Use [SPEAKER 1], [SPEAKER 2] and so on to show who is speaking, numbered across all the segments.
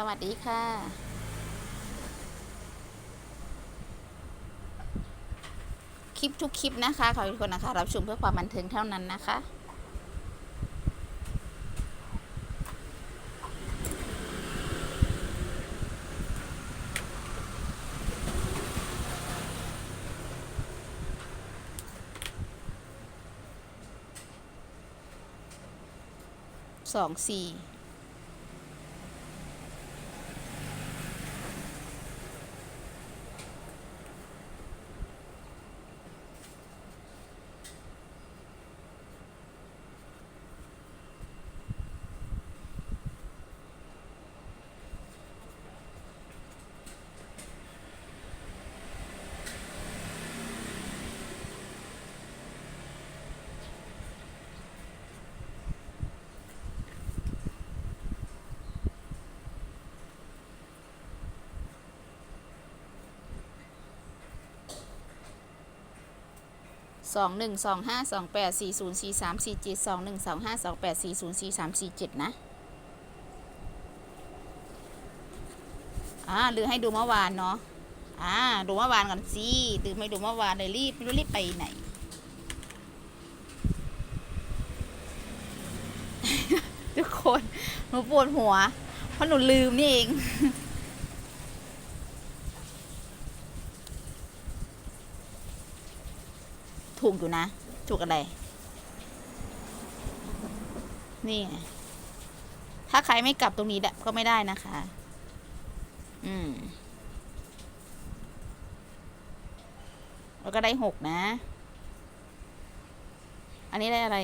[SPEAKER 1] สวัสดีค่ะคลิปทุกคลิปนะคะ ขอให้ทุกคนนะคะ รับชมเพื่อความบันเทิงเท่านั้นนะคะ สองสี่ 2 1 2 5 2 8 4 0 4 3 4 7 2 1 2 5 2 8 4 0 4 3 4 7 นะอ่าหรือให้ดูเมื่อวานเนาะอ่าดูเมื่อวานก่อนสิดูไม่ดูเมื่อวานเลยรีบไม่รู้รีบไปไหน ทุกคนหนูปวดหัว เพราะหนูลืมนี่เอง ถูกอยู่นะ ถูกอะไร นี่ ถ้าใครไม่กลับตรงนี้ก็ไม่ได้นะคะ อืม แล้วก็ได้หกนะ อันนี้ได้อะไร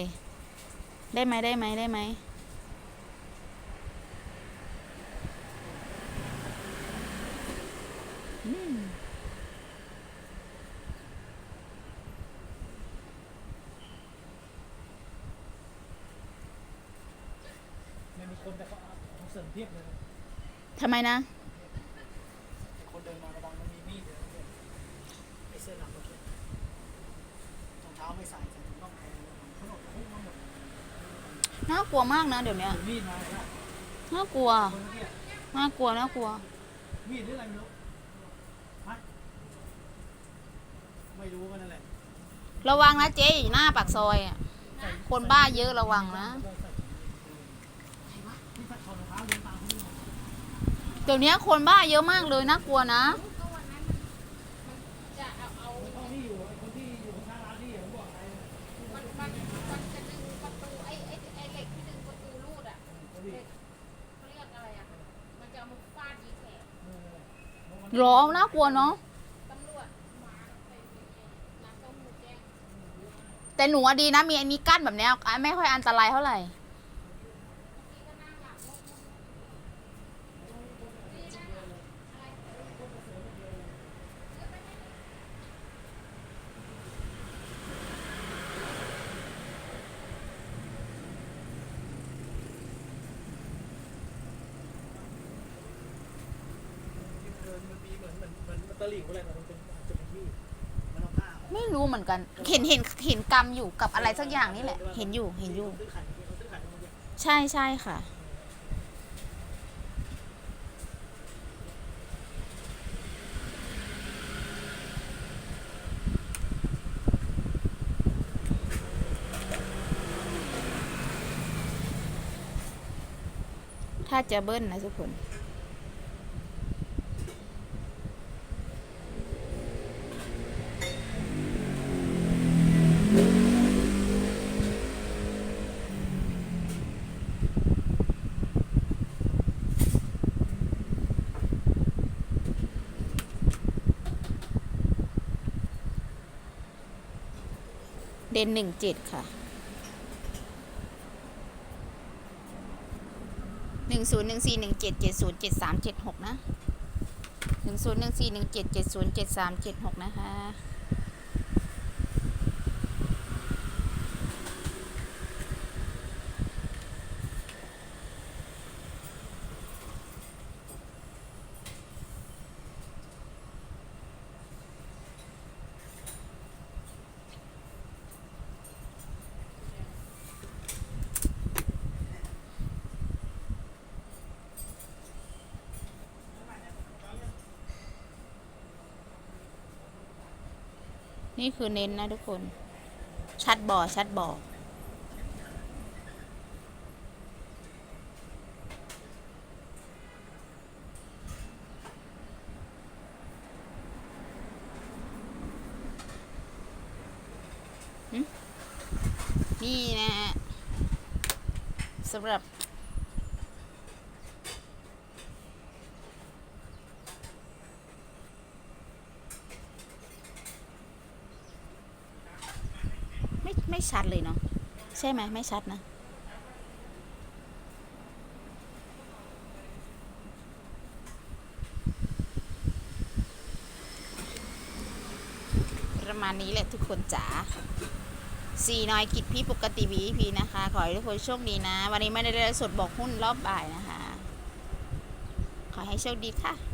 [SPEAKER 1] ได้ไหมได้ไหมได้ไหมอืม
[SPEAKER 2] มันมีคนแต่เขาเขาเสริมเพียบเลยนะ
[SPEAKER 1] ทำไมนะ
[SPEAKER 2] คนเดินมาระวังมันมีมีดเลยนะเนี่ยไอ้เสื้อดำเมื่อกี้รองเท้าไม่ใส่ใส่ถุงน่องแทนเขาบอกโอ้โหมาหมด
[SPEAKER 1] น่ากลัวมากนะเดี๋ยวนี้
[SPEAKER 2] ถือมีดมาแล้ว
[SPEAKER 1] น่ากลัว
[SPEAKER 2] คนเมื่อกี้
[SPEAKER 1] น่ากลัว น่ากลัว
[SPEAKER 2] มีดหรืออะไรไม่รู้ฮะไม่รู้ก็นั่นแหละ
[SPEAKER 1] ระวังนะเจ๊อยู่หน้าปากซอยอะคนบ้าเยอะระวังนะ
[SPEAKER 2] นี่ถ้าถอดรองเท้าเดินตามเขาไม่หมด
[SPEAKER 1] เดี๋ยวนี้คนบ้าเยอะมากเลยน่ากลัวนะ
[SPEAKER 2] ร้อ
[SPEAKER 3] งประตูไอ้ไอ้ไอ้เหล็กที่ดึงประตูรูดอะ
[SPEAKER 2] คนที่
[SPEAKER 3] เขากอะไรอะมันจะเอามาฟาดยีแขก
[SPEAKER 2] เออเพราะมัน
[SPEAKER 1] ร้องน่ากลัวเนาะ
[SPEAKER 3] แต่
[SPEAKER 1] หนูดีนะมีอันนี้กั้นแบบนี้ไม่ค่อยอันตรายเท่าไหร่
[SPEAKER 3] ที่ก็นั่งหลับงง
[SPEAKER 2] เดินมันมีเหมือนเหมือนเหมือน ตะหลิ่วอะไรแต่มันเป็นอาจจะเป็นมีดมันเอาผ้า
[SPEAKER 1] ไม่รู้เหมือนกัน เห็นเห็นเห็นกำอยู่กับอะไรสักอย่างนี่แหละ เห็นอยู่เห็นอยู่
[SPEAKER 2] ซื้อไข่เขาซื้อไข่ตรงนี้
[SPEAKER 1] ใช่ใช่ค่ะ ถ้าจะเบิ้ลนะทุกคน เด่นหนึ่งเจ็ดค่ะหนึ่งศูนย์หนึ่งสี่หนึ่งเจ็ดเจ็ดศูนย์เจ็ดสามเจ็ดหกนะหนึ่งศูนย์หนึ่งสี่หนึ่งเจ็ดเจ็ดศูนย์เจ็ดสามเจ็ดหกนะคะ นี่คือเน้นนะทุกคน ชัดบ่อชัดบ่อนี่นะฮะสำหรับ ไม่ชัดเลยเนาะใช่ไหมไม่ชัดนะ ประมาณนี้แหละทุกคนจ๋าสี่น้อยกิจพี่ปกติวีพีนะคะ ขอให้ทุกคนโชคดีนะ วันนี้ไม่ได้ไลฟ์สดบอกหุ้นรอบบ่ายนะคะ ขอให้โชคดีค่ะ